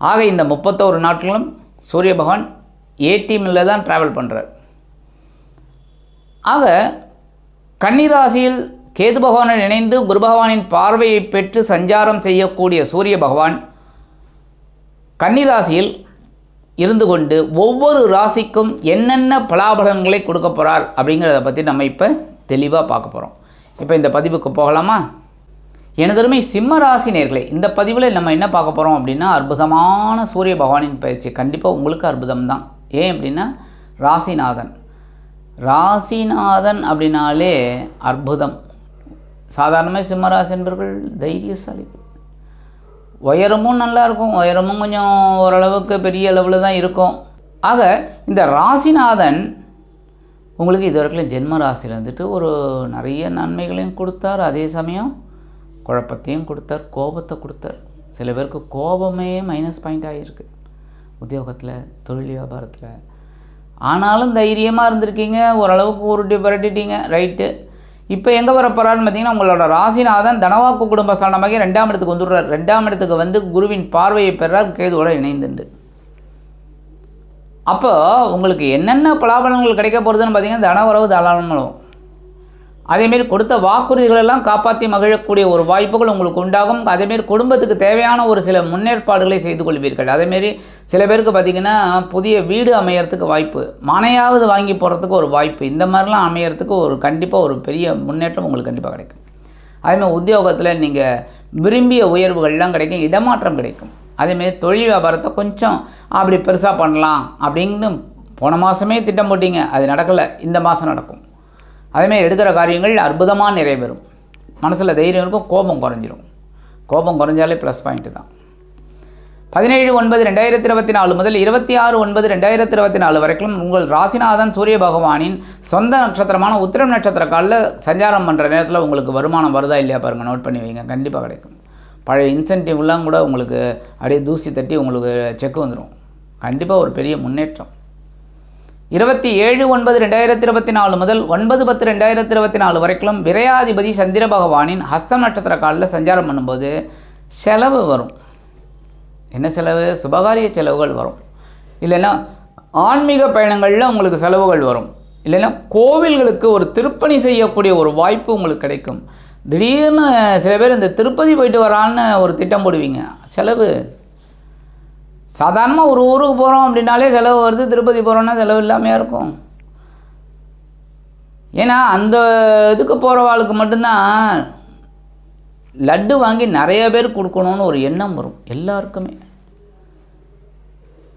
ஆக இந்த முப்பத்தோரு நாட்களும் சூரிய பகவான் ஏடிஎம்மில் தான் ட்ராவல் பண்ணுறார் ஆக கன்னிராசியில் கேது பகவானுடன் இணைந்து குரு பகவானின் பார்வையை பெற்று சஞ்சாரம் செய்யக்கூடிய சூரிய பகவான் கன்னிராசியில் இருந்து கொண்டு ஒவ்வொரு ராசிக்கும் என்னென்ன பலாபலன்களை கொடுக்க போகிறார் அப்படிங்கிறத பற்றி நம்ம இப்போ தெளிவாக பார்க்க போகிறோம் இப்போ இந்த பதிவுக்கு போகலாமா? எனதருமை சிம்ம ராசி நேர்களை இந்த பதிவில் நம்ம என்ன பார்க்க போகிறோம் அப்படின்னா அற்புதமான சூரிய பகவானின் பயிற்சி. கண்டிப்பாக உங்களுக்கு அற்புதம் தான் ஏன் அப்படின்னா ராசிநாதன். ராசிநாதன் அப்படின்னாலே அற்புதம். சாதாரணமாக சிம்மராசி என்பவர்கள் தைரியசாலிகள் உயரமும் நல்லாயிருக்கும் உயரமும் கொஞ்சம் ஓரளவுக்கு பெரிய அளவில் தான் இருக்கும். ஆக இந்த ராசிநாதன் உங்களுக்கு இது வரைக்கும் ஜென்ம ராசியில் வந்துட்டு ஒரு நிறைய நன்மைகளையும் கொடுத்தார். அதே சமயம் குழப்பத்தையும் கொடுத்தார் கோபத்தை கொடுத்தார். சில பேருக்கு கோபமே மைனஸ் பாயிண்ட் ஆகியிருக்கு உத்தியோகத்தில் தொழில் வியாபாரத்தில். ஆனாலும் தைரியமாக இருந்திருக்கீங்க ஓரளவுக்கு உருட்டி புரட்டிட்டீங்க ரைட்டு இப்போ எங்கே வர பார்த்தீங்கன்னா உங்களோட ராசிநாதன் தனவாக்கு குடும்ப ஸ்தானமாக ரெண்டாம் இடத்துக்கு வந்துடுறார். ரெண்டாம் இடத்துக்கு வந்து குருவின் பார்வையை பெறார் கேதுவோட இணைந்துண்டு. அப்போ உங்களுக்கு என்னென்ன பலாபலங்கள் கிடைக்க போகிறதுன்னு பார்த்தீங்கன்னா தன உறவு தாராளமளவும் அதேமாரி கொடுத்த வாக்குறுதிகளெல்லாம் காப்பாற்றி மகிழக்கூடிய ஒரு வாய்ப்புகள் உங்களுக்கு உண்டாகும். அதேமாரி குடும்பத்துக்கு தேவையான ஒரு சில முன்னேற்பாடுகளை செய்து கொள்வீர்கள். அதேமாரி சில பேருக்கு பார்த்திங்கன்னா புதிய வீடு அமையறதுக்கு வாய்ப்பு மனையாவது வாங்கி போகிறதுக்கு ஒரு வாய்ப்பு இந்த மாதிரிலாம் அமையறதுக்கு ஒரு கண்டிப்பாக ஒரு பெரிய முன்னேற்றம் உங்களுக்கு கண்டிப்பாக கிடைக்கும். அதேமாதிரி உத்தியோகத்தில் நீங்கள் விரும்பிய உயர்வுகள்லாம் கிடைக்கும் இடமாற்றம் கிடைக்கும். அதேமாரி தொழில் வியாபாரத்தை கொஞ்சம் அப்படி பெருசாக பண்ணலாம் அப்படின்னு போன மாதமே திட்டம் போட்டிங்க. அது நடக்கலை. இந்த மாதம் நடக்கும். அதேமாதிரி எடுக்கிற காரியங்கள் அற்புதமாக நிறைவேறும். மனசில் தைரியம் இருக்கும் கோபம் குறைஞ்சிரும். கோபம் குறைஞ்சாலே ப்ளஸ் பாயிண்ட்டு தான். பதினேழு ஒன்பது ரெண்டாயிரத்தி இருபத்தி நாலு முதல் இருபத்தி ஆறு ஒன்பது ரெண்டாயிரத்தி இருபத்தி நாலு வரைக்கும் உங்கள் ராசிநாதன் சூரிய பகவானின் சொந்த நட்சத்திரமான உத்திரம் நட்சத்திர காலில் சஞ்சாரம் பண்ணுற நேரத்தில் உங்களுக்கு வருமானம் வருதா இல்லையா பாருங்கள் நோட் பண்ணி வைங்க. கண்டிப்பாக கிடைக்கும். பழைய இன்சென்டிவ்லாம் கூட உங்களுக்கு அப்படியே தூசி தட்டி உங்களுக்கு செக் வந்துடும் கண்டிப்பாக ஒரு பெரிய முன்னேற்றம். இருபத்தி ஏழு ஒன்பது ரெண்டாயிரத்தி இருபத்தி நாலு முதல் ஒன்பது பத்து ரெண்டாயிரத்தி இருபத்தி நாலு வரைக்கும் விரையாதிபதி சந்திர பகவானின் ஹஸ்தம் நட்சத்திர காலில் சஞ்சாரம் பண்ணும்போது செலவு வரும். என்ன செலவு? சுபகாரிய செலவுகள் வரும். இல்லைன்னா ஆன்மீக பயணங்களில் உங்களுக்கு செலவுகள் வரும். இல்லைன்னா கோவில்களுக்கு ஒரு திருப்பணி செய்யக்கூடிய ஒரு வாய்ப்பு உங்களுக்கு கிடைக்கும். திடீர்னு சில பேர் இந்த திருப்பதி போயிட்டு வரான்னு ஒரு திட்டம் போடுவீங்க. செலவு சாதாரணமாக ஒரு ஊருக்கு போகிறோம் அப்படின்னாலே செலவு வருது திருப்பதி போகிறோன்னா செலவு இல்லாமையாக இருக்கும். ஏன்னா அந்த இதுக்கு போகிறவாளுக்கு மட்டும்தான் லட்டு வாங்கி நிறைய பேர் கொடுக்கணும்னு ஒரு எண்ணம் வரும் எல்லாருக்குமே.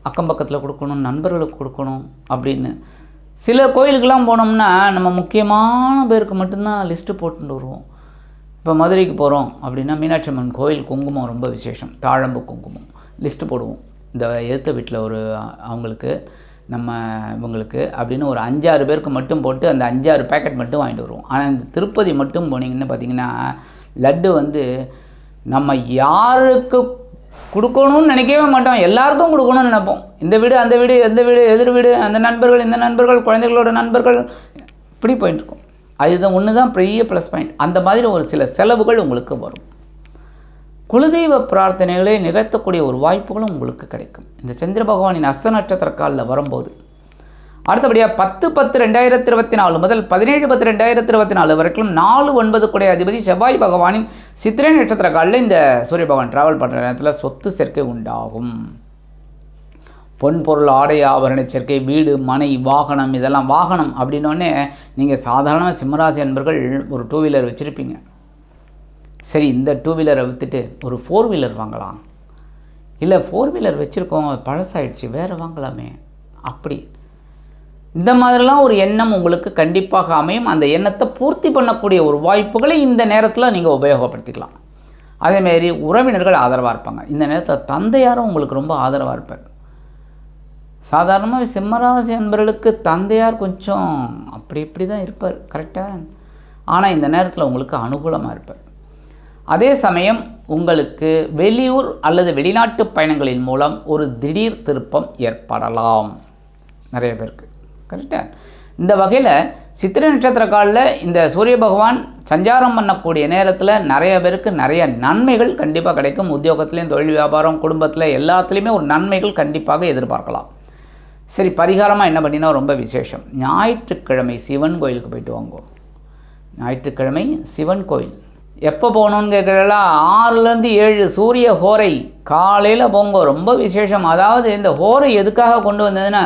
அக்கம் பக்கத்தில் கொடுக்கணும் நண்பர்களுக்கு கொடுக்கணும் அப்படின்னு. சில கோயிலுக்கெல்லாம் போனோம்னா நம்ம முக்கியமான பேருக்கு மட்டும்தான் லிஸ்ட்டு போட்டுட்டு வருவோம். இப்போ மதுரைக்கு போகிறோம் அப்படின்னா மீனாட்சி அம்மன் கோயில் குங்குமம் ரொம்ப விசேஷம் தாழம்பு குங்குமம் லிஸ்ட்டு போடுவோம். இந்த எதிர்த்த வீட்டில் ஒரு அவங்களுக்கு நம்ம இவங்களுக்கு அப்படின்னு ஒரு அஞ்சாறு பேருக்கு மட்டும் போட்டு அந்த அஞ்சாறு பேக்கெட் மட்டும் வாங்கிட்டு வருவோம். ஆனால் இந்த திருப்பதி மட்டும் போனீங்கன்னு பார்த்தீங்கன்னா லட்டு வந்து நம்ம யாருக்கு கொடுக்கணும்னு நினைக்கவே மாட்டோம். எல்லாருக்கும் கொடுக்கணும்னு நினைப்போம். இந்த வீடு அந்த வீடு எந்த வீடு எதிர் வீடு அந்த நண்பர்கள் இந்த நண்பர்கள் குழந்தைகளோட நண்பர்கள் இப்படி போயிட்டு இருக்கும். அதுதான் ஒன்று தான் பெரிய ப்ளஸ் பாயிண்ட் அந்த மாதிரி ஒரு சில செலவுகள் உங்களுக்கு வரும். குலதெய்வ பிரார்த்தனைகளை நிகழ்த்தக்கூடிய ஒரு வாய்ப்புகளும் உங்களுக்கு கிடைக்கும். இந்த சந்திர பகவானின் அஸ்த நட்சத்திர காலில் வரும்போது அடுத்தபடியாக பத்து பத்து ரெண்டாயிரத்தி இருபத்தி நாலு முதல் பதினேழு பத்து ரெண்டாயிரத்தி இருபத்தி நாலு வரைக்கும் நாலு ஒன்பது குடைய அதிபதி செவ்வாய் பகவானின் சித்திரை நட்சத்திர காலில் இந்த சூரிய பகவான் டிராவல் பண்ணுற நேரத்தில் சொத்து சேர்க்கை உண்டாகும். பொன் பொருள் ஆடை ஆபரண சேர்க்கை வீடு மனை வாகனம் இதெல்லாம் வாகனம் அப்படின்னோடனே நீங்கள் சாதாரண சிம்மராசி அன்பர்கள் ஒரு டூ வீலர் வச்சுருப்பீங்க. சரி இந்த டூ வீலரை விற்றுட்டு ஒரு ஃபோர் வீலர் வாங்கலாம். இல்லை ஃபோர் வீலர் வச்சுருக்கோம் பழசாயிடுச்சு வேறு வாங்கலாமே. அப்படி. இந்த மாதிரிலாம் ஒரு எண்ணம் உங்களுக்கு கண்டிப்பாக அமையும். அந்த எண்ணத்தை பூர்த்தி பண்ணக்கூடிய ஒரு வாய்ப்புகளை இந்த நேரத்தில் நீங்கள் உபயோகப்படுத்திக்கலாம். அதேமாரி உறவினர்கள் ஆதரவாக இருப்பாங்க. இந்த நேரத்தில் தந்தையாரும் உங்களுக்கு ரொம்ப ஆதரவாக இருப்பார். சாதாரணமாக சிம்மராசி அன்பர்களுக்கு தந்தையார் கொஞ்சம் அப்படி இப்படி தான் இருப்பார் கரெக்டாக ஆனால் இந்த நேரத்தில் உங்களுக்கு அனுகூலமாக இருப்பார். அதே சமயம் உங்களுக்கு வெளியூர் அல்லது வெளிநாட்டு பயணங்களின் மூலம் ஒரு திடீர் திருப்பம் ஏற்படலாம். நிறைய பேருக்கு. கரெக்டாக இந்த வகையில் சித்திரை நட்சத்திர காலில் இந்த சூரிய பகவான் சஞ்சாரம் பண்ணக்கூடிய நேரத்தில் நிறைய பேருக்கு நிறைய நன்மைகள் கண்டிப்பாக கிடைக்கும். உத்தியோகத்துலேயும் தொழில் வியாபாரம் குடும்பத்தில் எல்லாத்துலேயுமே ஒரு நன்மைகள் கண்டிப்பாக எதிர்பார்க்கலாம். சரி பரிகாரமாக என்ன பண்ணினா ரொம்ப விசேஷம். ஞாயிற்றுக்கிழமை சிவன் கோயிலுக்கு போயிட்டு வாங்கோ ஞாயிற்றுக்கிழமை சிவன் கோயில். எப்போ போகணுன்னு கேட்குறீங்களா ஆறுலேருந்து ஏழு சூரிய ஹோரை காலையில் போங்க. ரொம்ப விசேஷம். அதாவது இந்த ஹோரை எதுக்காக கொண்டு வந்ததுன்னா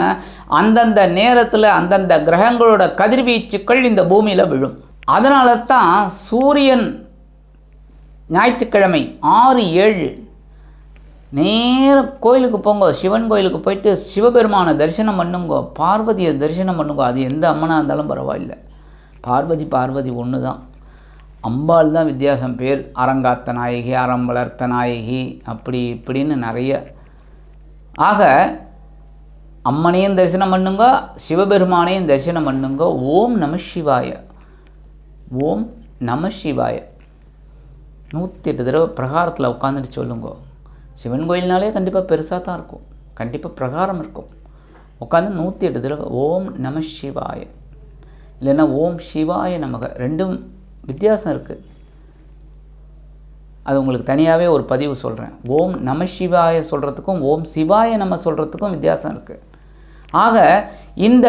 அந்தந்த நேரத்தில் அந்தந்த கிரகங்களோட கதிர்வீச்சுக்கள் இந்த பூமியில் விழும். அதனால தான் சூரியன் ஞாயிற்றுக்கிழமை ஆறு ஏழு. நேர கோயிலுக்கு போங்க. சிவன் கோயிலுக்கு போயிட்டு சிவபெருமானை தரிசனம் பண்ணுங்க. பார்வதியை தரிசனம் பண்ணுங்க. அது எந்த அம்மனாக இருந்தாலும் பரவாயில்லை. பார்வதி பார்வதி ஒன்று தான் அம்பாள் தான் வித்தியாசம். பேர் அரங்காத்த நாயகி அறம் வளர்த்த நாயகி அப்படி இப்படின்னு நிறைய. ஆக அம்மனையும் தரிசனம் பண்ணுங்க சிவபெருமானையும் தரிசனம் பண்ணுங்க. ஓம் நம சிவாய. ஓம் நம சிவாய. நூற்றி எட்டு தடவை பிரகாரத்தில் உட்காந்துட்டு சொல்லுங்க. சிவன் கோயில்னாலே கண்டிப்பாக பெருசாக தான் இருக்கும். கண்டிப்பாக பிரகாரம் இருக்கும். உட்காந்து நூற்றி எட்டு தடவை ஓம் நம சிவாய. இல்லைன்னா ஓம் சிவாய நமக. ரெண்டும் வித்தியாசம் இருக்குது அது உங்களுக்கு தனியாகவே ஒரு பதிவு சொல்கிறேன் ஓம் நம சிவாய சொல்கிறதுக்கும் ஓம் சிவாய நம்ம சொல்கிறதுக்கும் வித்தியாசம் இருக்குது ஆக இந்த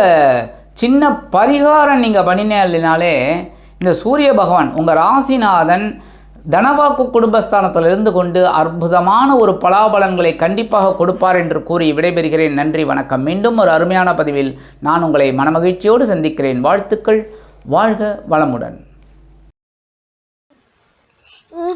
சின்ன பரிகாரம் நீங்கள் பண்ணினாலே இந்த சூரிய பகவான் உங்கள் ராசிநாதன் தனவாக்கு குடும்பஸ்தானத்தில் இருந்து கொண்டு அற்புதமான ஒரு பலாபலன்களை கண்டிப்பாக கொடுப்பார் என்று கூறி விடைபெறுகிறேன். நன்றி வணக்கம். மீண்டும் ஒரு அருமையான பதிவில் நான் உங்களை மனமகிழ்ச்சியோடு சந்திக்கிறேன். வாழ்த்துக்கள். வாழ்க வளமுடன் இந்த